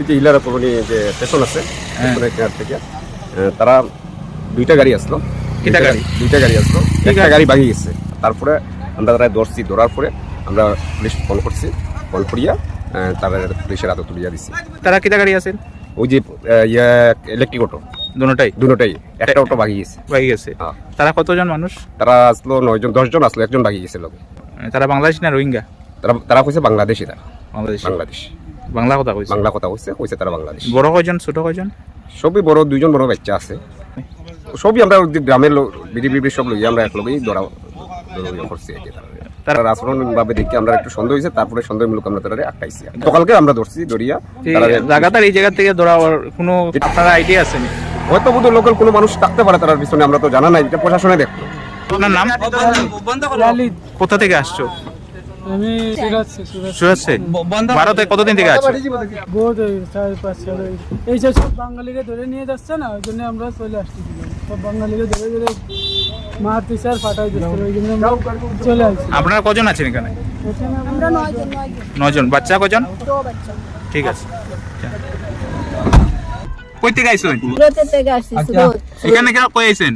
এই যে ইলারা কলোনি যে স্টেশন আছে হ্যাঁ। থেকে তারা দুইটা গাড়ি আসলো। কিটা গাড়ি? দুইটা গাড়ি আসলো। একটা গাড়ি? ভাঙি গেছে। তারপরে আমরা তারা ধরছি ধরার পরে আমরা পুলিশ ফোন করছি। ফোন করিয়া তারা পুলিশের হাতে তুলিয়া দিছি। তারা কিটা গাড়ি আছেন ওই যে ইয়ে ইলেকট্রিক অটো দুটাই দুটোটাই। একটা অটো ভাঙি গেছে। বাকি গেছে। হ্যাঁ। তারা কতজন মানুষ? তারা আসলো নয়জন দশজন আসলো একজন ভাগি গেছে লোক। তারা বাংলাদেশ না রোহিঙ্গা? তারা তারা কইছে বাংলাদেশি তারা। বাংলাদেশ। বাংলাদেশ। বাংলা কথা কইছে? বাংলা কথা কইছে কইছে তারা বাংলাদেশ। বড় কয়জন ছোট কয়জন? সবই বড় দুইজন বড় বাচ্চা আছে। সবই আমরা গ্রামের লোক বিড়ি বিড়ি সব লই আমরা এক লগেই ধরা ধরা করছি তারা। তারা আচরণ ভাবে দেখি আমরা একটু সন্দেহ হয়েছে তারপরে সন্দেহমূলক আমরা তারা আটকাইছি সকালকে আমরা ধরছি ধরিয়া তারা লাগাতার এই জায়গা থেকে ধরা কোনো আপনার আইডিয়া আছে নি হয়তো বোধ লোকাল কোনো মানুষ থাকতে পারে তার পিছনে আমরা তো জানা নাই এটা প্রশাসনে দেখল। আপনার নাম? কোথা থেকে আসছো? আমি সুরাত সে সুরাত সুরাচ্ছে ভারতে কতদিন থেকে আছো? বহুত চার পাঁচ সাল এই যে সব বাঙালিকে ধরে নিয়ে যাচ্ছে না ওই জন্য আমরা চলে আসতেছিলাম সব বাঙালিকে ধরে ধরে মারতেছে আর ফাটাই দিচ্ছে ওই জন্য চলে আসছি। আপনারা কজন আছেন এখানে? এখানে আমরা নয়জন। নয়জন নজন বাচ্চা কজন? ঠিক আছে। কই থেকে আইছেন সুরতে থেকে আসছি এখানে কেন কই আইছেন